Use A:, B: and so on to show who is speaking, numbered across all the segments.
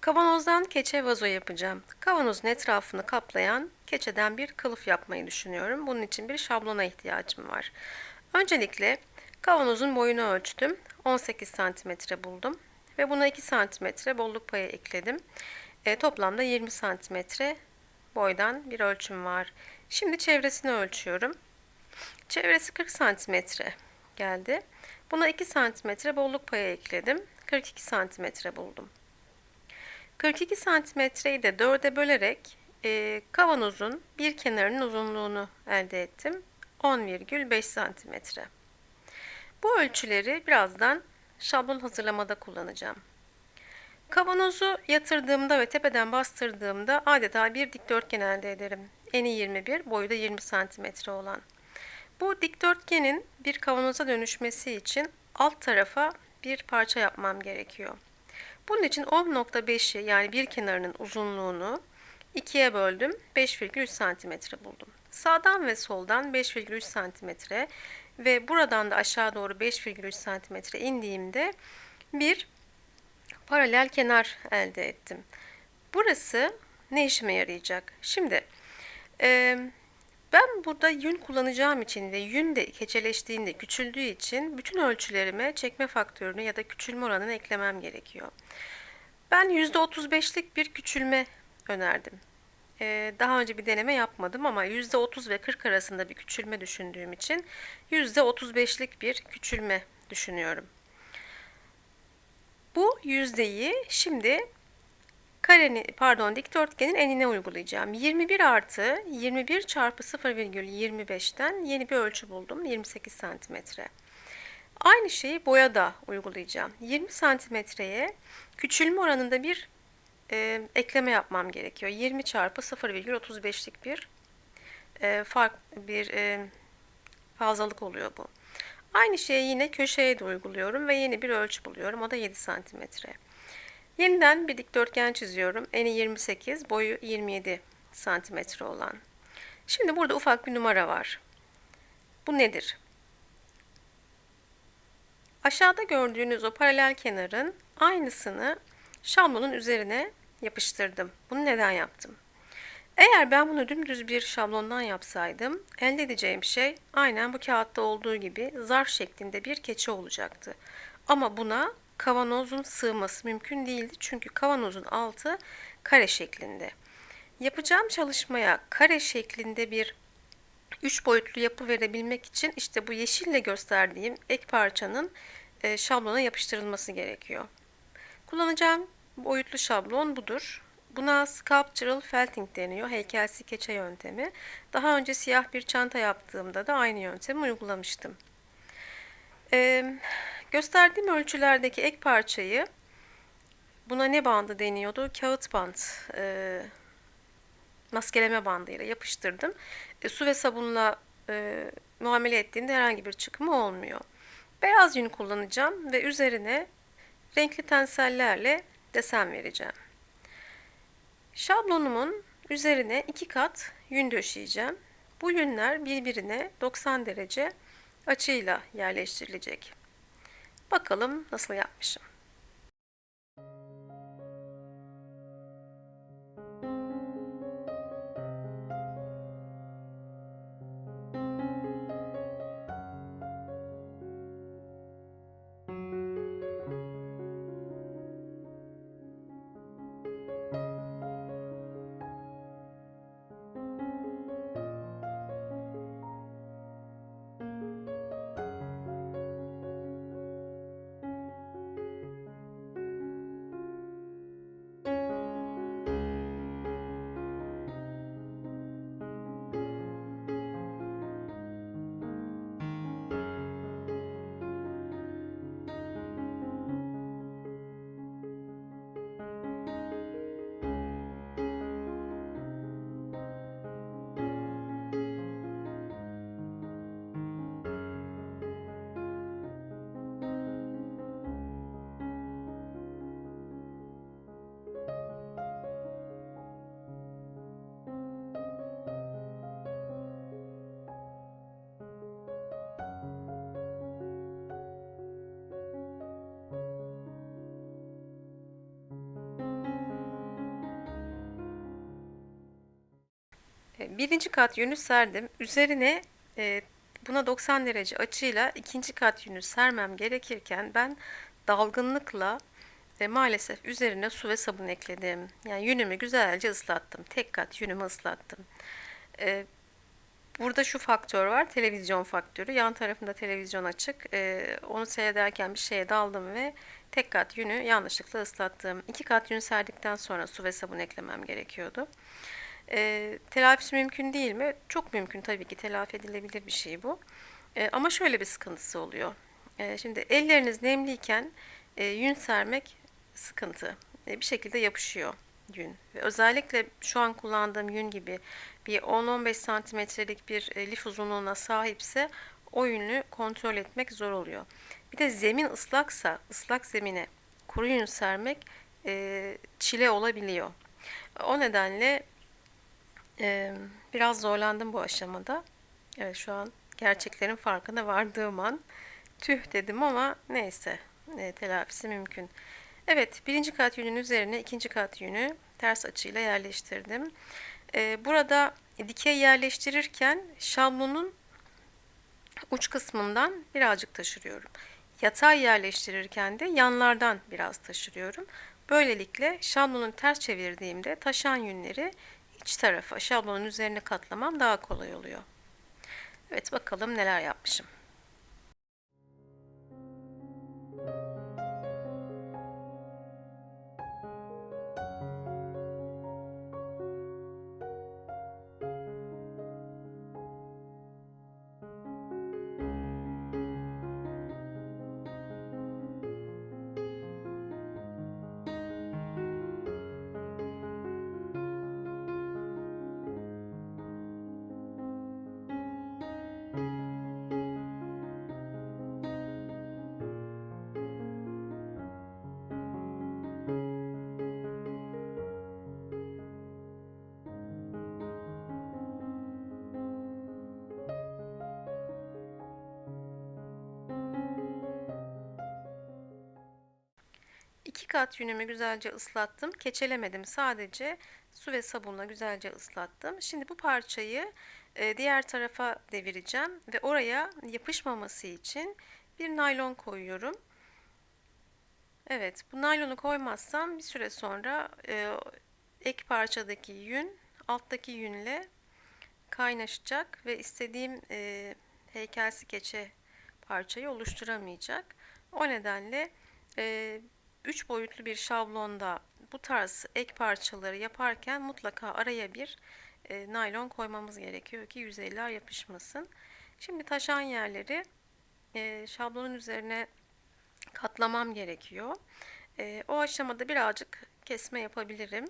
A: Kavanozdan keçe vazo yapacağım. Kavanozun etrafını kaplayan keçeden bir kılıf yapmayı düşünüyorum. Bunun için bir şablona ihtiyacım var. Öncelikle kavanozun boyunu ölçtüm. 18 santimetre buldum. Ve buna 2 santimetre bolluk payı ekledim. E, toplamda 20 santimetre boydan bir ölçüm var. Şimdi çevresini ölçüyorum. Çevresi 40 santimetre geldi. Buna 2 santimetre bolluk payı ekledim. 42 santimetre buldum. 42 santimetreyi de 4'e bölerek e, kavanozun bir kenarının uzunluğunu elde ettim. 10,5 santimetre. Bu ölçüleri birazdan şablon hazırlamada kullanacağım. Kavanozu yatırdığımda ve tepeden bastırdığımda adeta bir dikdörtgen elde ederim. Eni 21, boyu da 20 santimetre olan. Bu dikdörtgenin bir kavanoza dönüşmesi için alt tarafa bir parça yapmam gerekiyor. Bunun için 10.5'i yani bir kenarının uzunluğunu ikiye böldüm. 5,3 santimetre buldum. Sağdan ve soldan 5,3 santimetre ve buradan da aşağı doğru 5,3 santimetre indiğimde bir paralel kenar elde ettim. Burası ne işime yarayacak? Şimdi ben burada yün kullanacağım için ve yün de keçeleştiğinde küçüldüğü için bütün ölçülerime çekme faktörünü ya da küçülme oranını eklemem gerekiyor. Ben %35'lik bir küçülme önerdim. Ee, daha önce bir deneme yapmadım ama %30 ve 40 arasında bir küçülme düşündüğüm için %35'lik bir küçülme düşünüyorum. Bu yüzdeyi şimdi karenin pardon dikdörtgenin enine uygulayacağım. 21 artı 21 çarpı 0,25'ten yeni bir ölçü buldum. 28 santimetre. Aynı şeyi boya da uygulayacağım. 20 santimetreye küçülme oranında bir e, ekleme yapmam gerekiyor. 20 çarpı 0,35'lik bir e, fark bir e, fazlalık oluyor bu. Aynı şeyi yine köşeye de uyguluyorum ve yeni bir ölçü buluyorum. O da 7 santimetre. Yeniden bir dikdörtgen çiziyorum. Eni 28, boyu 27 santimetre olan. Şimdi burada ufak bir numara var. Bu nedir? Aşağıda gördüğünüz o paralel kenarın aynısını şablonun üzerine yapıştırdım. Bunu neden yaptım? Eğer ben bunu dümdüz bir şablondan yapsaydım, elde edeceğim şey aynen bu kağıtta olduğu gibi zarf şeklinde bir keçe olacaktı. Ama buna kavanozun sığması mümkün değildi çünkü kavanozun altı kare şeklinde. Yapacağım çalışmaya kare şeklinde bir üç boyutlu yapı verebilmek için işte bu yeşille gösterdiğim ek parçanın e, şablona yapıştırılması gerekiyor. Kullanacağım boyutlu şablon budur. Buna sculptural felting deniyor. Heykelsi keçe yöntemi. Daha önce siyah bir çanta yaptığımda da aynı yöntemi uygulamıştım. Ee, gösterdiğim ölçülerdeki ek parçayı buna ne bandı deniyordu? Kağıt bant, e, maskeleme bandıyla yapıştırdım. E, su ve sabunla e, muamele ettiğimde herhangi bir çıkımı olmuyor. Beyaz yün kullanacağım ve üzerine renkli tensellerle desen vereceğim. Şablonumun üzerine iki kat yün döşeyeceğim. Bu yünler birbirine 90 derece açıyla yerleştirilecek. Bakalım nasıl yapmışım. Birinci kat yünü serdim. Üzerine e, buna 90 derece açıyla ikinci kat yünü sermem gerekirken ben dalgınlıkla ve maalesef üzerine su ve sabun ekledim. Yani yünümü güzelce ıslattım. Tek kat yünümü ıslattım. E, burada şu faktör var. Televizyon faktörü. Yan tarafında televizyon açık. E, onu seyrederken bir şeye daldım ve tek kat yünü yanlışlıkla ıslattım. İki kat yün serdikten sonra su ve sabun eklemem gerekiyordu. E, telafisi mümkün değil mi? Çok mümkün tabii ki telafi edilebilir bir şey bu. E, ama şöyle bir sıkıntısı oluyor. E, şimdi elleriniz nemliyken e, yün sermek sıkıntı. E, bir şekilde yapışıyor yün. Ve özellikle şu an kullandığım yün gibi bir 10-15 santimetrelik bir e, lif uzunluğuna sahipse o yünü kontrol etmek zor oluyor. Bir de zemin ıslaksa ıslak zemine kuru yün sermek e, çile olabiliyor. O nedenle e, biraz zorlandım bu aşamada. Evet şu an gerçeklerin farkına vardığım an tüh dedim ama neyse e, telafisi mümkün. Evet birinci kat yünün üzerine ikinci kat yünü ters açıyla yerleştirdim. E, burada dikey yerleştirirken şablonun uç kısmından birazcık taşırıyorum. Yatay yerleştirirken de yanlardan biraz taşırıyorum. Böylelikle şablonu ters çevirdiğimde taşan yünleri iç tarafa şablonun üzerine katlamam daha kolay oluyor. Evet bakalım neler yapmışım. Kat yünümü güzelce ıslattım. Keçelemedim. Sadece su ve sabunla güzelce ıslattım. Şimdi bu parçayı e, diğer tarafa devireceğim ve oraya yapışmaması için bir naylon koyuyorum. Evet, bu naylonu koymazsam bir süre sonra e, ek parçadaki yün alttaki yünle kaynaşacak ve istediğim e, heykelsi keçe parçayı oluşturamayacak. O nedenle e, 3 boyutlu bir şablonda bu tarz ek parçaları yaparken mutlaka araya bir e, naylon koymamız gerekiyor ki yüzeyler yapışmasın. Şimdi taşan yerleri e, şablonun üzerine katlamam gerekiyor. E, o aşamada birazcık kesme yapabilirim.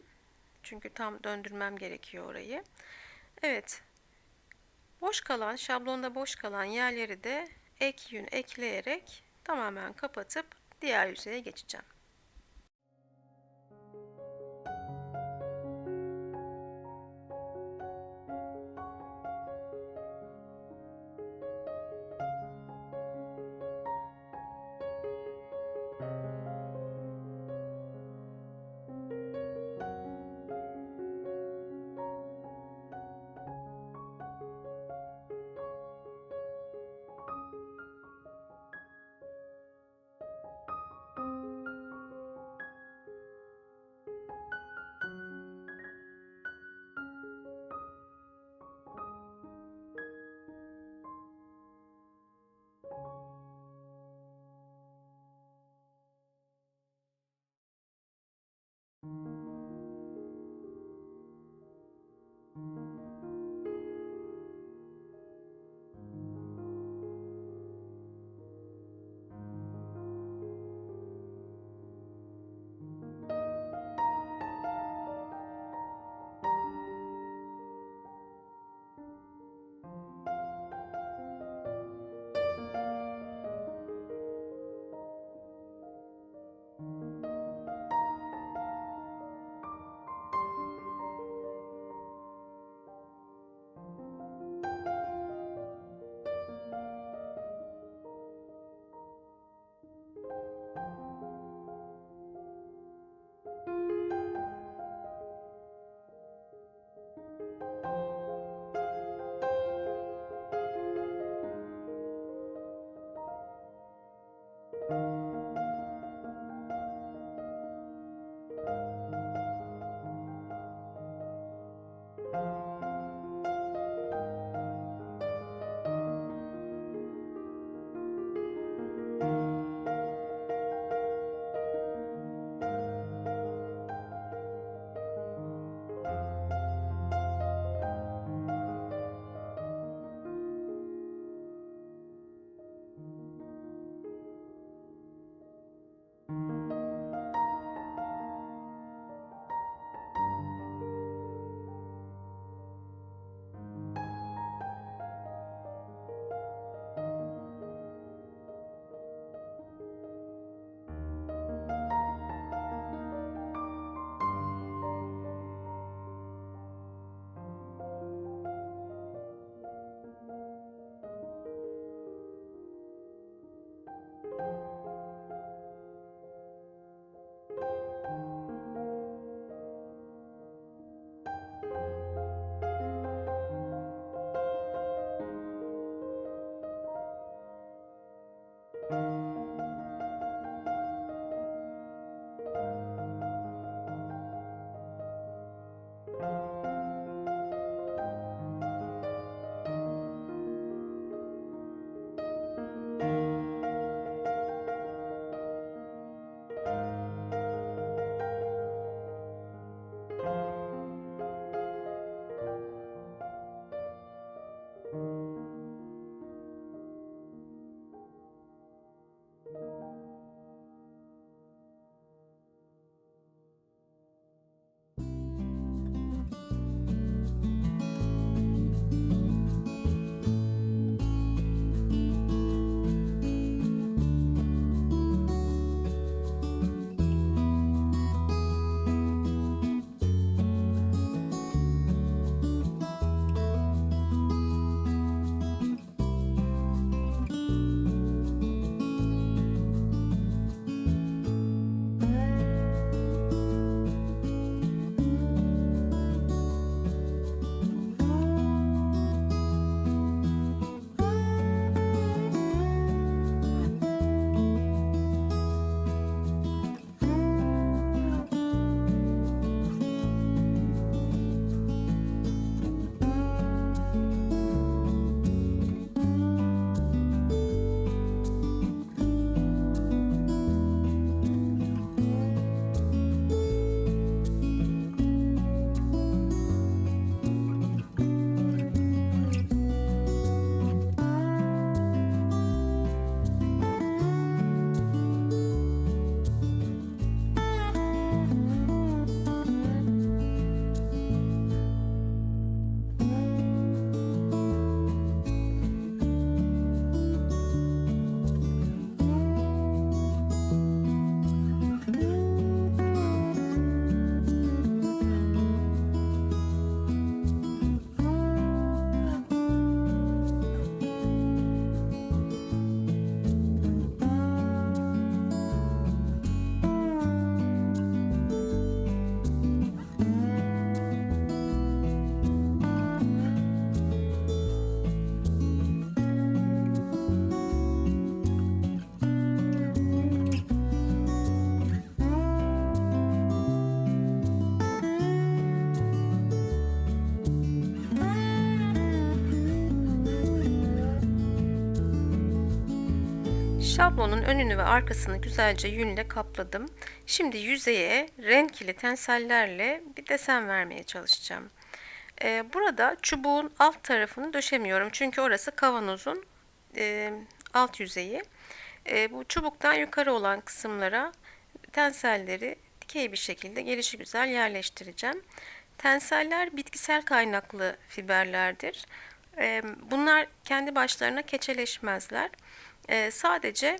A: Çünkü tam döndürmem gerekiyor orayı. Evet. Boş kalan, şablonda boş kalan yerleri de ek yün ekleyerek tamamen kapatıp diğer yüzeye geçeceğim. Şablonun önünü ve arkasını güzelce yünle kapladım. Şimdi yüzeye renkli tensellerle bir desen vermeye çalışacağım. Ee, burada çubuğun alt tarafını döşemiyorum çünkü orası kavanozun e, alt yüzeyi. E, bu çubuktan yukarı olan kısımlara tenselleri dikey bir şekilde gelişi güzel yerleştireceğim. Tenseller bitkisel kaynaklı fiberlerdir. E, bunlar kendi başlarına keçeleşmezler. E, sadece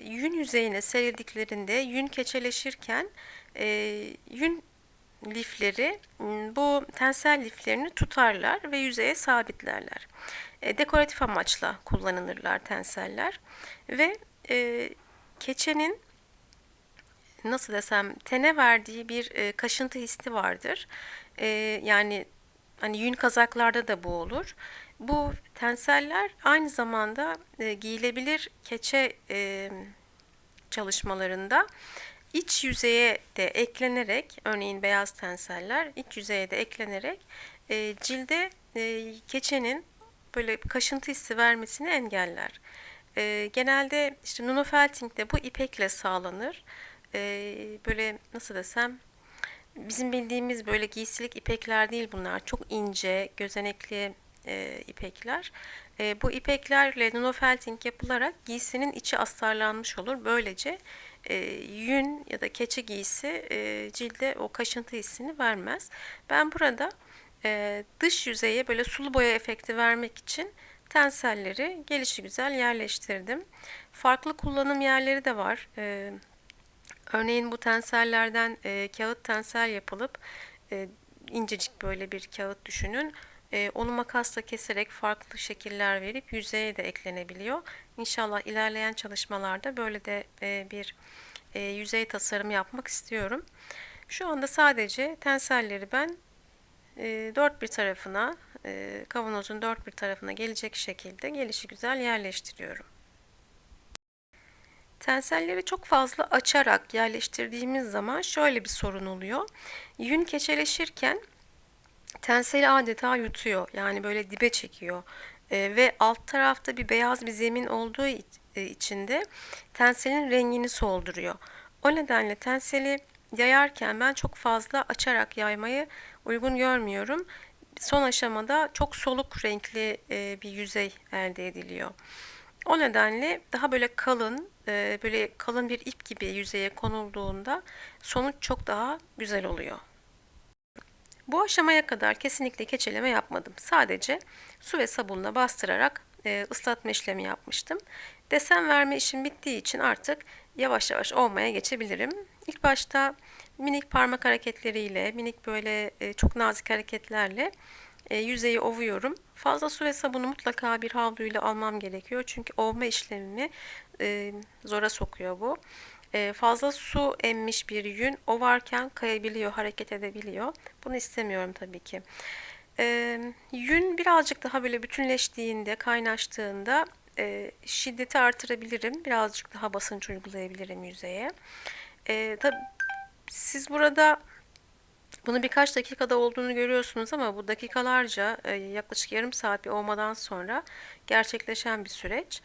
A: yün yüzeyine serildiklerinde yün keçeleşirken e, yün lifleri bu tensel liflerini tutarlar ve yüzeye sabitlerler. E, dekoratif amaçla kullanılırlar tenseller ve e, keçenin nasıl desem tene verdiği bir e, kaşıntı hissi vardır. E, yani hani yün kazaklarda da bu olur. Bu tenseller aynı zamanda e, giyilebilir keçe e, çalışmalarında iç yüzeye de eklenerek, örneğin beyaz tenseller iç yüzeye de eklenerek e, cilde e, keçenin böyle kaşıntı hissi vermesini engeller. E, genelde işte nunofelting'de bu ipekle sağlanır. E, böyle nasıl desem bizim bildiğimiz böyle giysilik ipekler değil bunlar. Çok ince, gözenekli e, ipekler. E, bu ipeklerle nunofelting yapılarak giysinin içi astarlanmış olur. Böylece e, yün ya da keçi giysi e, cilde o kaşıntı hissini vermez. Ben burada e, dış yüzeye böyle sulu boya efekti vermek için tenselleri gelişi güzel yerleştirdim. Farklı kullanım yerleri de var. E, örneğin bu tensellerden e, kağıt tensel yapılıp e, incecik böyle bir kağıt düşünün. E, onu makasla keserek farklı şekiller verip yüzeye de eklenebiliyor. İnşallah ilerleyen çalışmalarda böyle de e, bir e, yüzey tasarımı yapmak istiyorum. Şu anda sadece tenselleri ben e, dört bir tarafına, e, kavanozun dört bir tarafına gelecek şekilde gelişi güzel yerleştiriyorum. Tenselleri çok fazla açarak yerleştirdiğimiz zaman şöyle bir sorun oluyor. Yün keçeleşirken tenseli adeta yutuyor. Yani böyle dibe çekiyor. E, ve alt tarafta bir beyaz bir zemin olduğu içinde tenselin rengini solduruyor. O nedenle tenseli yayarken ben çok fazla açarak yaymayı uygun görmüyorum. Son aşamada çok soluk renkli e, bir yüzey elde ediliyor. O nedenle daha böyle kalın, e, böyle kalın bir ip gibi yüzeye konulduğunda sonuç çok daha güzel oluyor. Bu aşamaya kadar kesinlikle keçeleme yapmadım. Sadece su ve sabunla bastırarak e, ıslatma işlemi yapmıştım. Desen verme işim bittiği için artık yavaş yavaş olmaya geçebilirim. İlk başta minik parmak hareketleriyle, minik böyle e, çok nazik hareketlerle e, yüzeyi ovuyorum. Fazla su ve sabunu mutlaka bir havluyla almam gerekiyor. Çünkü ovma işlemimi e, zora sokuyor bu. E, fazla su emmiş bir yün ovarken kayabiliyor, hareket edebiliyor. Bunu istemiyorum tabii ki. E, yün birazcık daha böyle bütünleştiğinde, kaynaştığında e, şiddeti artırabilirim. Birazcık daha basınç uygulayabilirim yüzeye. E, tabii siz burada bunu birkaç dakikada olduğunu görüyorsunuz ama bu dakikalarca e, yaklaşık yarım saat bir olmadan sonra gerçekleşen bir süreç.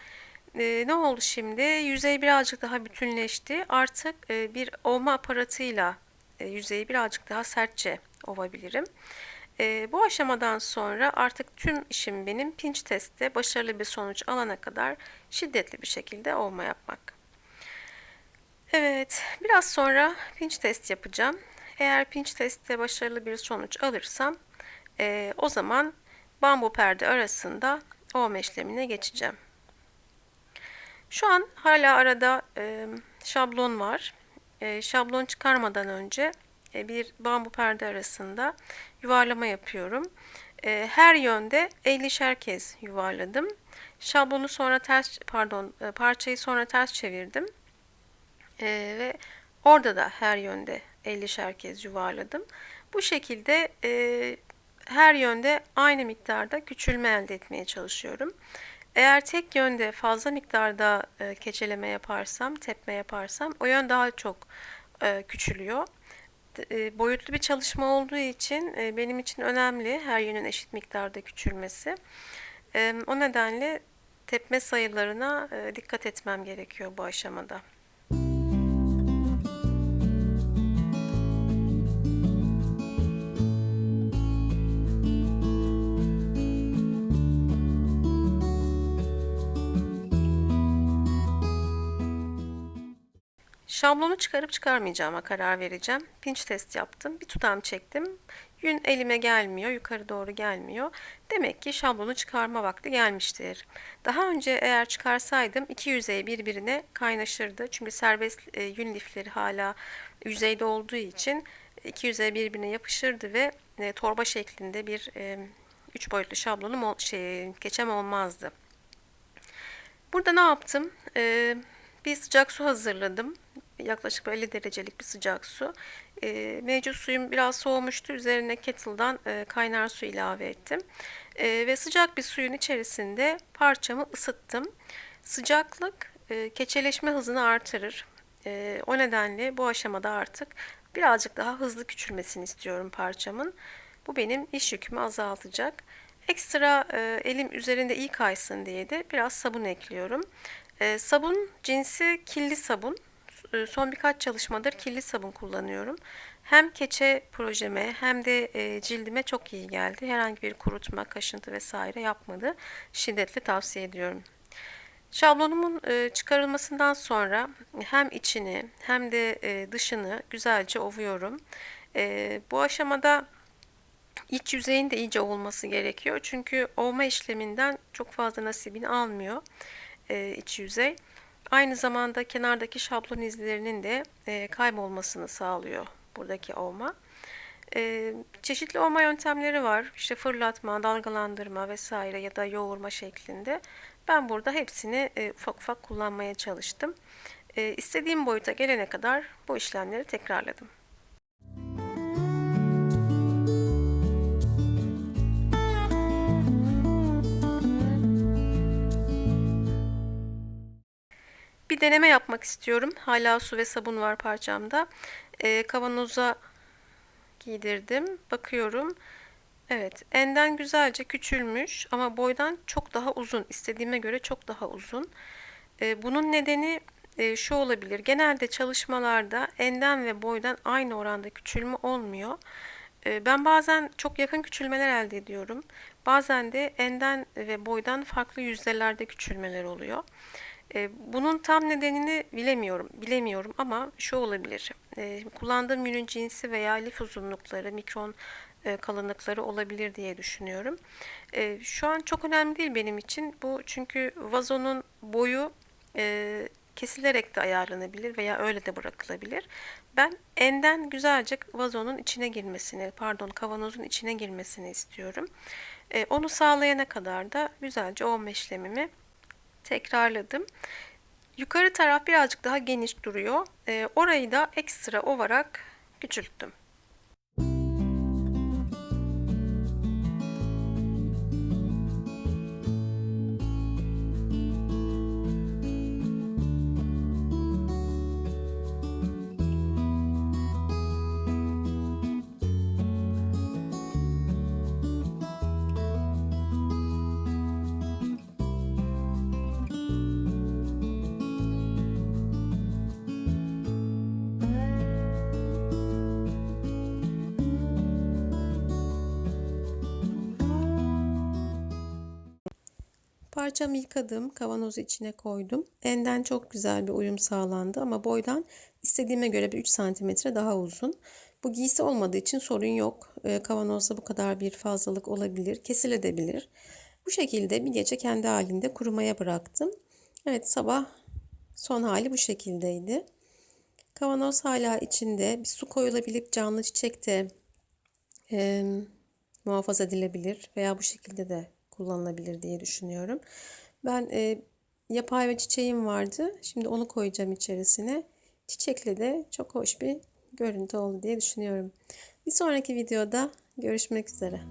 A: E, ne oldu şimdi? Yüzey birazcık daha bütünleşti. Artık e, bir ovma aparatıyla e, yüzeyi birazcık daha sertçe ovabilirim. E, bu aşamadan sonra artık tüm işim benim pinch testte başarılı bir sonuç alana kadar şiddetli bir şekilde ovma yapmak. Evet, biraz sonra pinch test yapacağım. Eğer pinch testte başarılı bir sonuç alırsam e, o zaman bambu perde arasında ovma işlemine geçeceğim. Şu an hala arada e, şablon var. E, şablon çıkarmadan önce e, bir bambu perde arasında yuvarlama yapıyorum. E, her yönde 50'şer kez yuvarladım. Şablonu sonra ters pardon e, parçayı sonra ters çevirdim. E, ve orada da her yönde 50'şer kez yuvarladım. Bu şekilde e, her yönde aynı miktarda küçülme elde etmeye çalışıyorum. Eğer tek yönde fazla miktarda e, keçeleme yaparsam, tepme yaparsam o yön daha çok e, küçülüyor. E, boyutlu bir çalışma olduğu için e, benim için önemli her yönün eşit miktarda küçülmesi. E, o nedenle tepme sayılarına e, dikkat etmem gerekiyor bu aşamada. Şablonu çıkarıp çıkarmayacağıma karar vereceğim. Pinç test yaptım. Bir tutam çektim. Yün elime gelmiyor, yukarı doğru gelmiyor. Demek ki şablonu çıkarma vakti gelmiştir. Daha önce eğer çıkarsaydım iki yüzey birbirine kaynaşırdı. Çünkü serbest e, yün lifleri hala yüzeyde olduğu için iki yüzey birbirine yapışırdı ve e, torba şeklinde bir e, üç boyutlu şablonum ol, şey, keçem olmazdı. Burada ne yaptım? Bir sıcak su hazırladım. Yaklaşık 50 derecelik bir sıcak su. E, mevcut suyum biraz soğumuştu. Üzerine kettle'dan e, kaynar su ilave ettim. E, ve sıcak bir suyun içerisinde parçamı ısıttım. Sıcaklık e, keçeleşme hızını artırır. E, o nedenle bu aşamada artık birazcık daha hızlı küçülmesini istiyorum parçamın. Bu benim iş yükümü azaltacak. Ekstra e, elim üzerinde iyi kaysın diye de biraz sabun ekliyorum. E, sabun cinsi killi sabun. E, son birkaç çalışmadır killi sabun kullanıyorum. Hem keçe projeme hem de e, cildime çok iyi geldi. Herhangi bir kurutma, kaşıntı vesaire yapmadı. Şiddetle tavsiye ediyorum. Şablonumun e, çıkarılmasından sonra hem içini hem de e, dışını güzelce ovuyorum. Bu aşamada iç yüzeyin de iyice olması gerekiyor. Çünkü ovma işleminden çok fazla nasibini almıyor iç yüzey. Aynı zamanda kenardaki şablon izlerinin de e, kaybolmasını sağlıyor buradaki ovma. E, çeşitli ovma yöntemleri var. İşte fırlatma, dalgalandırma vesaire ya da yoğurma şeklinde. Ben burada hepsini e, ufak ufak kullanmaya çalıştım. E, istediğim boyuta gelene kadar bu işlemleri tekrarladım. Bir deneme yapmak istiyorum. Hala su ve sabun var parçamda. E, kavanoza giydirdim. Bakıyorum. Evet, enden güzelce küçülmüş ama boydan çok daha uzun. İstediğime göre çok daha uzun. E, bunun nedeni e, şu olabilir. Genelde çalışmalarda enden ve boydan aynı oranda küçülme olmuyor. E, ben bazen çok yakın küçülmeler elde ediyorum. Bazen de enden ve boydan farklı yüzdelerde küçülmeler oluyor. E, bunun tam nedenini bilemiyorum, bilemiyorum ama şu olabilir. E, kullandığım ürün cinsi veya lif uzunlukları, mikron e, kalınlıkları olabilir diye düşünüyorum. Şu an çok önemli değil benim için. Bu çünkü vazonun boyu kesilerek de ayarlanabilir veya öyle de bırakılabilir. Ben enden güzelce vazonun içine girmesini, pardon kavanozun içine girmesini istiyorum. Onu sağlayana kadar da güzelce ovma işlemimi tekrarladım. Yukarı taraf birazcık daha geniş duruyor. E, orayı da ekstra ovarak küçülttüm. Parçamı yıkadım, kavanozu içine koydum. Enden çok güzel bir uyum sağlandı ama boydan istediğime göre bir 3 santimetre daha uzun. Bu giysi olmadığı için sorun yok. Ee, kavanozda bu kadar bir fazlalık olabilir, kesilebilir. Bu şekilde bir gece kendi halinde kurumaya bıraktım. Evet sabah son hali bu şekildeydi. Kavanoz hala içinde bir su koyulabilir canlı çiçek de e, muhafaza edilebilir veya bu şekilde de kullanılabilir diye düşünüyorum. Ben e, yapay ve çiçeğim vardı. Şimdi onu koyacağım içerisine. Çiçekle de çok hoş bir görüntü oldu diye düşünüyorum. Bir sonraki videoda görüşmek üzere.